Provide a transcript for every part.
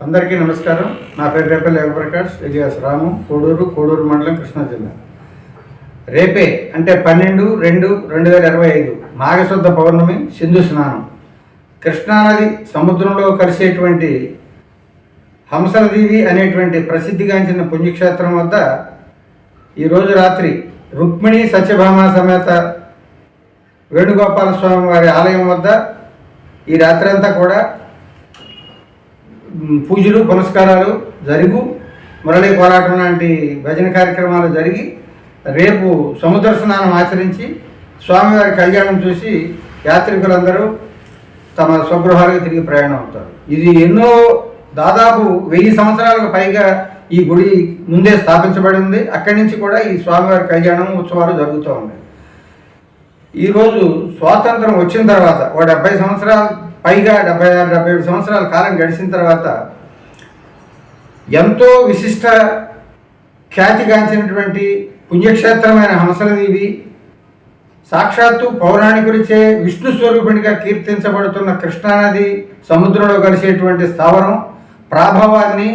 అందరికీ నమస్కారం. నా పేరు రేపే లేవప్రకాష్ ఎలియాస్ రాము కోడూరు కోడూరు మండలం కృష్ణా జిల్లా. రేపే అంటే పన్నెండు రెండు రెండు వేల ఇరవై ఐదు నాగశుద్ధ పౌర్ణమి సింధు స్నానం. కృష్ణానది సముద్రంలో కలిసేటువంటి హంసలదేవి అనేటువంటి ప్రసిద్ధిగాంచిన పుణ్యక్షేత్రం వద్ద ఈరోజు రాత్రి రుక్మిణి సత్యభామ సమేత వేణుగోపాల స్వామి వారి ఆలయం వద్ద ఈ రాత్రి అంతా కూడా పూజలు పునస్కారాలు జరుగు మురళీ పోరాటం లాంటి భజన కార్యక్రమాలు జరిగి రేపు సముద్ర స్నానం ఆచరించి స్వామివారి కళ్యాణం చూసి యాత్రికులందరూ తమ స్వగృహాలకు తిరిగి ప్రయాణం అవుతారు. ఇది ఎన్నో దాదాపు వెయ్యి సంవత్సరాలకు పైగా ఈ గుడి ముందే స్థాపించబడింది అక్కడి నుంచి కూడా ఈ స్వామివారి కళ్యాణం ఉత్సవాలు జరుగుతూ ఉన్నాయి. ఈరోజు స్వాతంత్రం వచ్చిన తర్వాత ఓ డెబ్బై సంవత్సరాల పైగా డెబ్బై ఆరు డెబ్బై ఏడు సంవత్సరాల కాలం గడిచిన తర్వాత ఎంతో విశిష్ట ఖ్యాతిగాంచినటువంటి పుణ్యక్షేత్రమైన హంసలదేవి సాక్షాత్తు పౌరాణికుడిచే విష్ణు స్వరూపిణిగా కీర్తించబడుతున్న కృష్ణానది సముద్రంలో కలిసేటువంటి స్థావరం ప్రాభవాన్ని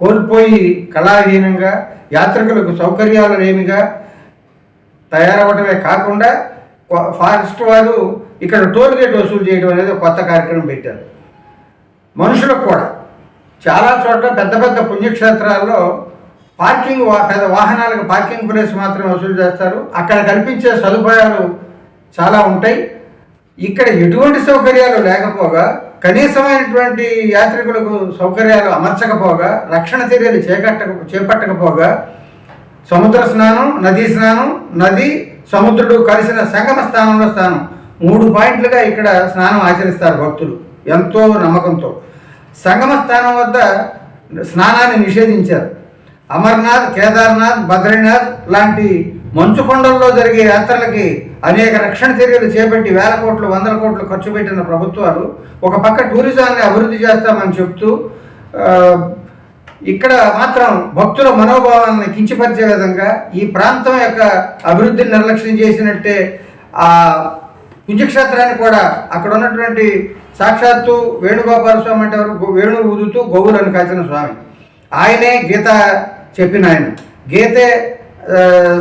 కోల్పోయి కళాహీనంగా యాత్రికులకు సౌకర్యాలు లేమిగా తయారవడమే కాకుండా ఫారెస్ట్ వారు ఇక్కడ టోల్ గేట్ వసూలు చేయడం అనేది కొత్త కార్యక్రమం పెట్టారు. మనుషులకు కూడా. చాలా చోట్ల పెద్ద పెద్ద పుణ్యక్షేత్రాల్లో పార్కింగ్ వా- పెద్ద వాహనాలకు పార్కింగ్ ప్లేస్ మాత్రమే వసూలు చేస్తారు. అక్కడ కల్పించే సదుపాయాలు చాలా ఉంటాయి. ఇక్కడ ఎటువంటి సౌకర్యాలు లేకపోగా కనీసమైనటువంటి యాత్రికులకు సౌకర్యాలు అమర్చకపోగా రక్షణ చర్యలు చేకట్టక చేపట్టకపోగా సముద్ర స్నానం నదీ స్నానం నది సముద్రుడు కలిసిన సంగమ స్థానంలో స్నానం మూడు పాయింట్లుగా ఇక్కడ స్నానం ఆచరిస్తారు భక్తులు. ఎంతో నమ్మకంతో. సంగమ స్థానం వద్ద స్నానాన్ని నిషేధించారు. అమర్నాథ్ కేదార్నాథ్ బద్రీనాథ్ లాంటి మంచు కొండల్లో జరిగే యాత్రలకి అనేక రక్షణ చర్యలు చేపట్టి వేల కోట్లు వందల కోట్లు ఖర్చు పెట్టిన ప్రభుత్వాలు ఒక పక్క టూరిజాన్ని అభివృద్ధి చేస్తామని చెప్తూ ఇక్కడ మాత్రం భక్తుల మనోభావాలను కించపరిచే విధంగా ఈ ప్రాంతం యొక్క అభివృద్ధిని నిర్లక్ష్యం చేసినట్టే పుణ్యక్షేత్రాన్ని కూడా అక్కడ ఉన్నటువంటి సాక్షాత్తు వేణుగోపాల స్వామి అంటే ఎవరు? వేణువు ఊదుతూ గోవులను కాచిన స్వామి. ఆయనే గీత చెప్పిన ఆయన. గీతే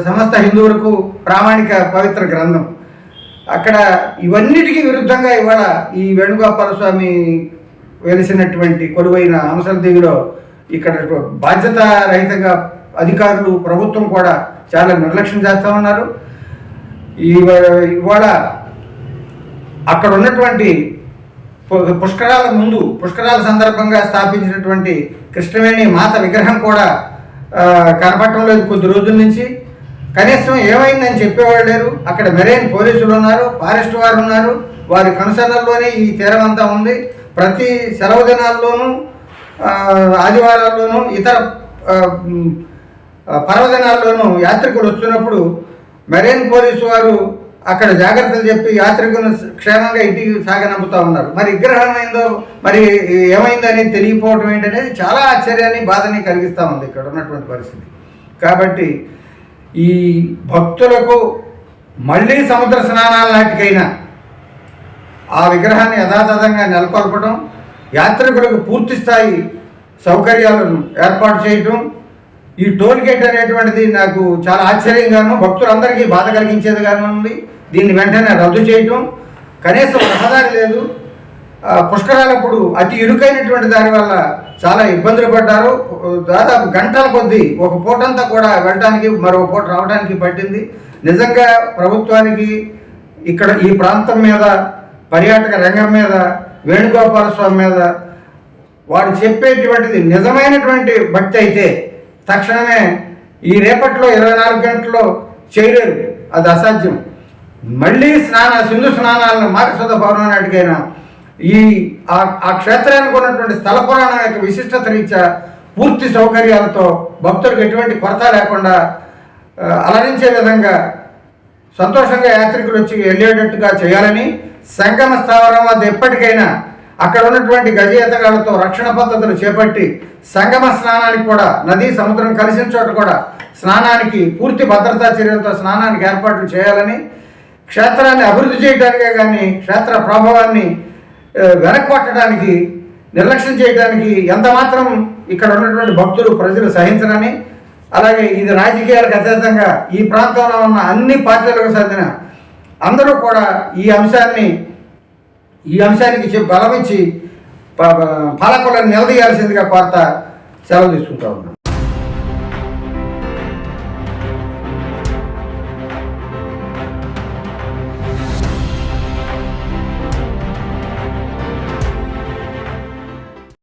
సమస్త హిందువులకు ప్రామాణిక పవిత్ర గ్రంథం. అక్కడ ఇవన్నిటికీ విరుద్ధంగా ఇవాళ ఈ వేణుగోపాల స్వామి వెలిసినటువంటి కొలువైన అంశల ఇక్కడ బాధ్యత రహితంగా అధికారులు ప్రభుత్వం కూడా చాలా నిర్లక్ష్యం చేస్తూ ఉన్నారు. ఇవాళ అక్కడ ఉన్నటువంటి పుష్కరాల ముందు పుష్కరాల సందర్భంగా స్థాపించినటువంటి కృష్ణవేణి మాత విగ్రహం కూడా కనపడటం లేదు కొద్ది రోజుల నుంచి. కనీసం ఏమైందని చెప్పేవాళ్ళు లేరు. అక్కడ మెరైన్ పోలీసులు ఉన్నారు ఫారెస్ట్ వారు ఉన్నారు. వారి కనుసన్నల్లోనే ఈ తీరం అంతా ఉంది. ప్రతి సెలవు దినాల్లోనూ ఆదివారాల్లోనూ ఇతర పర్వదినాల్లోనూ యాత్రికులు వస్తున్నప్పుడు మెరైన్ పోలీసు వారు అక్కడ జాగ్రత్తలు చెప్పి యాత్రికులను క్షేమంగా ఇంటికి సాగనంపుతూ ఉన్నారు. మరి విగ్రహం అయిందో మరి ఏమైందో అనేది తెలియపోవడం ఏంటనేది చాలా ఆశ్చర్యాన్ని బాధని కలిగిస్తూ ఉంది ఇక్కడ ఉన్నటువంటి పరిస్థితి. కాబట్టి ఈ భక్తులకు మళ్ళీ సముద్ర స్నానాల నాటికైనా ఆ విగ్రహాన్ని యథాతథంగా నెలకొల్పడం యాత్రికులకు పూర్తి స్థాయి సౌకర్యాలను ఏర్పాటు చేయటం ఈ టోల్ గేట్ అనేటువంటిది నాకు చాలా ఆశ్చర్యంగాను భక్తులందరికీ బాధ కలిగించేదిగాను ఉంది. దీన్ని వెంటనే రద్దు చేయటం. కనీసం రహదారి లేదు. పుష్కరాలప్పుడు అతి ఇరుకైనటువంటి దాని వల్ల చాలా ఇబ్బందులు పడ్డారు. దాదాపు గంటల కొద్దీ ఒక పూటంతా కూడా వెళ్ళడానికి మరో పూట రావడానికి పట్టింది. నిజంగా ప్రభుత్వానికి ఇక్కడ ఈ ప్రాంతం మీద పర్యాటక రంగం మీద వేణుగోపాల స్వామి మీద వాడు చెప్పేటువంటిది నిజమైనటువంటి భక్తి అయితే తక్షణమే ఈ రేపట్లో ఇరవై నాలుగు గంటల్లో చేయలేరు. అది అసాధ్యం. మళ్ళీ స్నాన సింధు స్నానాలను మాఘశుద్ధ పౌర్ణమి నాటికైనా ఈ ఆ ఆ క్షేత్రానికి ఉన్నటువంటి స్థల పురాణం యొక్క విశిష్టత రీత్యా పూర్తి సౌకర్యాలతో భక్తులకు ఎటువంటి కొరత లేకుండా అలరించే విధంగా సంతోషంగా యాత్రికులు వచ్చి వెళ్ళేటట్టుగా చేయాలని సంగమ స్థావరం వద్ద ఎప్పటికైనా అక్కడ ఉన్నటువంటి గజ రక్షణ పద్ధతులు చేపట్టి సంగమ స్నానానికి కూడా నదీ సముద్రం కలిసిన చోట కూడా స్నానానికి పూర్తి భద్రతా చర్యలతో స్నానానికి ఏర్పాట్లు చేయాలని క్షేత్రాన్ని అభివృద్ధి చేయడానికే కానీ క్షేత్ర ప్రభావాన్ని వెనక్కొట్టడానికి నిర్లక్ష్యం చేయడానికి ఎంత మాత్రం ఇక్కడ ఉన్నటువంటి భక్తులు ప్రజలు సహించరని అలాగే ఇది రాజకీయాలకు అతీతంగా ఈ ప్రాంతంలో ఉన్న అన్ని పార్టీలకు చెందిన అందరూ కూడా ఈ అంశాన్ని ఈ అంశానికి బలమిచ్చి పాలకులను నిలదీయాల్సిందిగా కోరత సెలవు తీసుకుంటా ఉన్నాను.